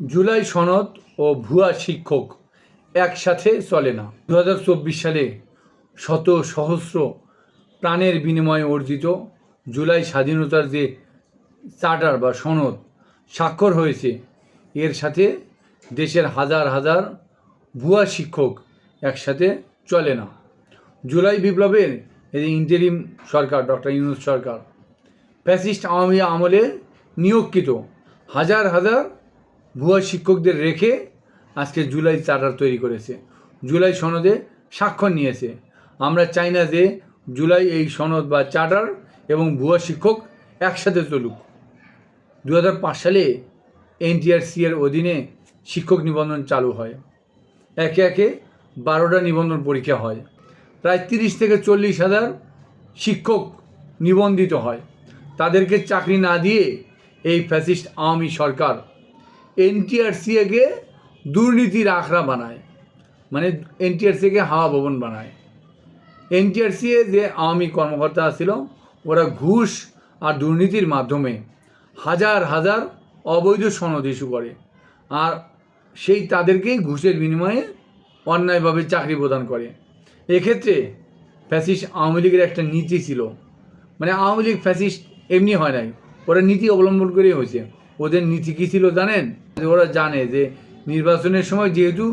জুলাই সনদ ও ভুয়া শিক্ষক একসাথে চলে না। দু হাজার চব্বিশ সালে শত সহস্র প্রাণের বিনিময়ে অর্জিত জুলাই স্বাধীনতার যে চার্টার বা সনদ স্বাক্ষর হয়েছে, এর সাথে দেশের হাজার হাজার ভুয়া শিক্ষক একসাথে চলে না। জুলাই বিপ্লবের এই ইন্টারিম সরকার, ডক্টর ইউনুস সরকার ফ্যাসিস্ট আওয়ামী আমলে নিয়োগকৃত হাজার হাজার ভুয়া শিক্ষকদের রেখে আজকে জুলাই চার্টার তৈরি করেছে। জুলাই সনদে স্বাক্ষর নিয়েছে। আমরা চাই না যে জুলাই এই সনদ বা চার্টার এবং ভুয়া শিক্ষক একসাথে চলুক। দু হাজার পাঁচ সালে এনটিআরসি এর অধীনে শিক্ষক নিবন্ধন চালু হয়। একে একে বারোটা নিবন্ধন পরীক্ষা হয়। প্রায় তিরিশ থেকে চল্লিশ হাজার শিক্ষক নিবন্ধিত হয়। তাদেরকে চাকরি না দিয়ে এই ফ্যাসিস্ট আওয়ামী সরকার এনটিআরসিএকে দুর্নীতির আখড়া বানায়। মানে এনটিআরসিকে হাওয়া ভবন বানায়। এনটিআরসিএ যে আওয়ামী কর্মকর্তা ছিল, ওরা ঘুষ আর দুর্নীতির মাধ্যমে হাজার হাজার অবৈধ সনদ ইস্যু করে। আর সেই তাদেরকেই ঘুষের বিনিময়ে অন্যায়ভাবে চাকরি প্রদান করে। এক্ষেত্রে ফ্যাসিস্ট আওয়ামী লীগের একটা নীতি ছিল। মানে আওয়ামী লীগ ফ্যাসিস্ট এমনি হয় নাই। ওরা নীতি অবলম্বন করেই হয়েছে। ওদের নীতি কী ছিল জানেন? ওরা জানে যে নির্বাচনের সময় যেহেতু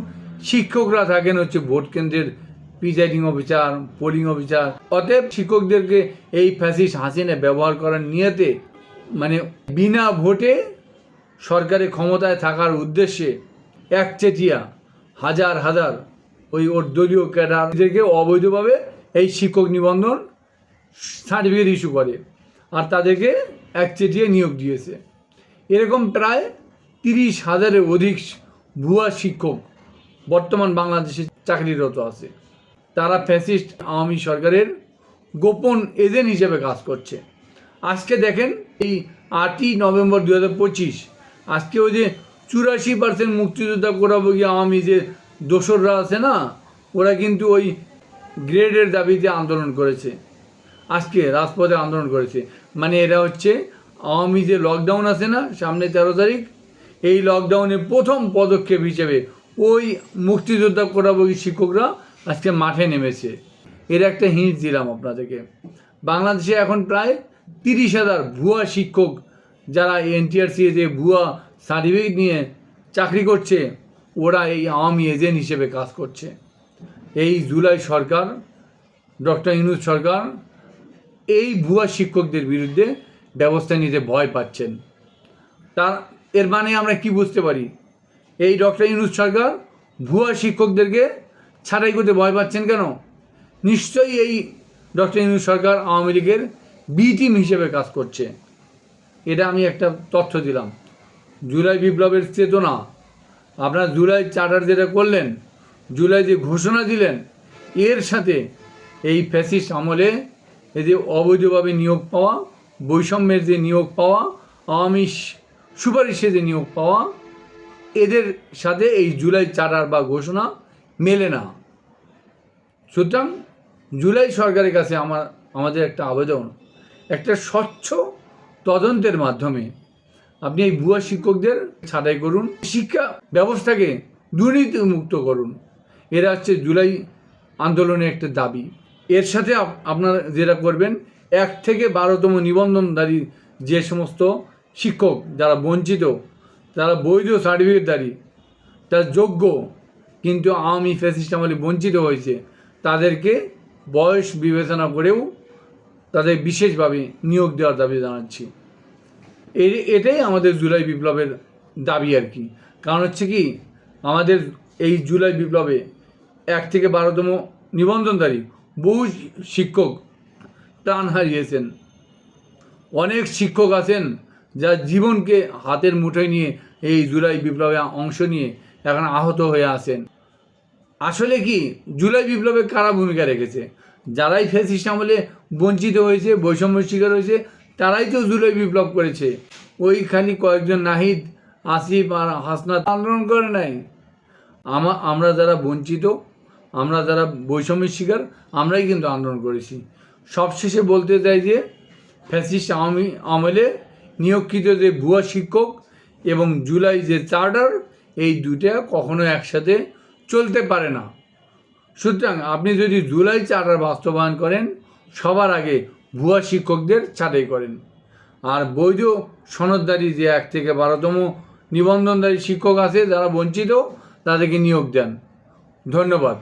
শিক্ষকরা থাকেন হচ্ছে ভোট কেন্দ্রের প্রিজাইডিং অফিসার পোলিং অফিসার অতএব শিক্ষকদেরকে এই ফ্যাসিস্ট হাসিনে ব্যবহার করার নিয়েতে মানে বিনা ভোটে সরকারের ক্ষমতায় থাকার উদ্দেশ্যে একচেটিয়া হাজার হাজার ওই ওর দলীয় ক্যাডারদেরকে অবৈধভাবে এই শিক্ষক নিবন্ধন সার্টিফিকেট ইস্যু করে। আর তাদেরকে একচেটিয়া নিয়োগ দিয়েছে। এরকম প্রায় তিরিশ হাজারের অধিক ভুয়া শিক্ষক বর্তমান বাংলাদেশে চাকরিরত আছে। তারা ফ্যাসিস্ট আওয়ামী সরকারের গোপন এজেন্ট হিসেবে কাজ করছে। আজকে দেখেন এই আটই নভেম্বর দু হাজার পঁচিশ, আজকে ওই যে চুরাশি পার্সেন্ট মুক্তিযোদ্ধা গিয়ে আওয়ামী যে দোসররা আছে না, ওরা কিন্তু ওই গ্রেডের দাবিতে আন্দোলন করেছে। আজকে রাজপথে আন্দোলন করেছে। মানে এরা হচ্ছে আওয়ামী যে লকডাউন আছে না, সামনে তেরো তারিখ, এই লকডাউনের প্রথম পদক্ষেপ হিসেবে ওই মুক্তিযোদ্ধা কোটাবগী শিক্ষকরা আজকে মাঠে নেমেছে। এর একটা হিন্ট দিলাম আপনাদেরকে। বাংলাদেশে এখন প্রায় তিরিশ হাজার ভুয়া শিক্ষক যারা এনটিআরসি যে ভুয়া সার্টিফিকেট নিয়ে চাকরি করছে, ওরা এই আওয়ামী এজেন্ট হিসেবে কাজ করছে। এই জুলাই সরকার, ডক্টর ইনুজ সরকার এই ভুয়া শিক্ষকদের বিরুদ্ধে ব্যবস্থা নিতে ভয় পাচ্ছেন। তার এর মানে আমরা কি বুঝতে পারি? এই ডক্টর ইনুজ সরকার ভুয়া শিক্ষকদেরকে ছাঁটাই করতে ভয় পাচ্ছেন কেন? নিশ্চয়ই এই ডক্টর ইনুজ সরকার আওয়ামী লীগের বি টিম হিসেবে কাজ করছে। এটা আমি একটা তথ্য দিলাম। জুলাই বিপ্লবের চেতনা। আপনার জুলাই চার্টার যেটা করলেন, জুলাই যে ঘোষণা দিলেন, এর সাথে এই ফ্যাসিস্ট আমলে এই যে অবৈধভাবে নিয়োগ পাওয়া বৈষম্যের যে নিয়োগ পাওয়া আওয়ামী সুপারিশে যে নিয়োগ পাওয়া, এদের সাথে এই জুলাই চার্টার বা ঘোষণা মেলে না। সুতরাং জুলাই সরকারের কাছে আমার, আমাদের একটা আবেদন, একটা স্বচ্ছ তদন্তের মাধ্যমে আপনি এই ভুয়া শিক্ষকদের ছাঁটাই করুন, শিক্ষা ব্যবস্থাকে দুর্নীতি মুক্ত করুন। এরা হচ্ছে জুলাই আন্দোলনের একটা দাবি। এর সাথে আপ- আপনারা যেটা করবেন এক থেকে বারোতম নিবন্ধনধারী যে সমস্ত শিক্ষক, যারা বঞ্চিত, যারা বৈধ সার্টিফিকেটধারী তারা যোগ্য, কিন্তু আওয়ামী ফ্যাসিস্ট আমলে বঞ্চিত হয়েছে, তাদেরকে বয়স বিবেচনা করেও তাদের বিশেষভাবে নিয়োগ দেওয়ার দাবি জানাচ্ছি। এই- এটাই আমাদের জুলাই বিপ্লবের দাবি আর কি। কারণ হচ্ছে কি, আমাদের এই জুলাই বিপ্লবে এক থেকে বারোতম নিবন্ধনধারী বহু শিক্ষক প্রাণ হারিয়েছেন। অনেক শিক্ষক আছেন যা জীবনকে হাতের মুঠোয় নিয়ে এই জুলাই বিপ্লবে অংশ নিয়ে এখন আহত হয়ে আছেন। আসলে কি, জুলাই বিপ্লবে কারা ভূমিকা রেখেছে? যারাই ফেসিস্ট আমলে বঞ্চিত হয়েছে, বৈষম্য শিকার হয়েছে, তারাই তো জুলাই বিপ্লব করেছে। ওইখানে কয়েকজন নাহিদ, আসিফ আর হাসনাত আন্দোলন করে নাই। আমা, আমরা যারা বঞ্চিত, আমরা যারা বৈষম্যের শিকার, আমরাই কিন্তু আন্দোলন করেছি। সবশেষে বলতে চাই যে ফ্যাসিস্ট আওয়ামী আমলে নিয়োগকৃত যে ভুয়া শিক্ষক এবং জুলাই যে চার্টার, এই দুইটা কখনো একসাথে চলতে পারে না। সুতরাং আপনি যদি জুলাই চার্টার বাস্তবায়ন করেন, সবার আগে ভুয়া শিক্ষকদের ছাঁটাই করেন। আর বৈধ সনদদারি যে এক থেকে বারোতম নিবন্ধনধারী শিক্ষক আছে, যারা বঞ্চিত, তাদেরকে নিয়োগ দেন। ধন্যবাদ।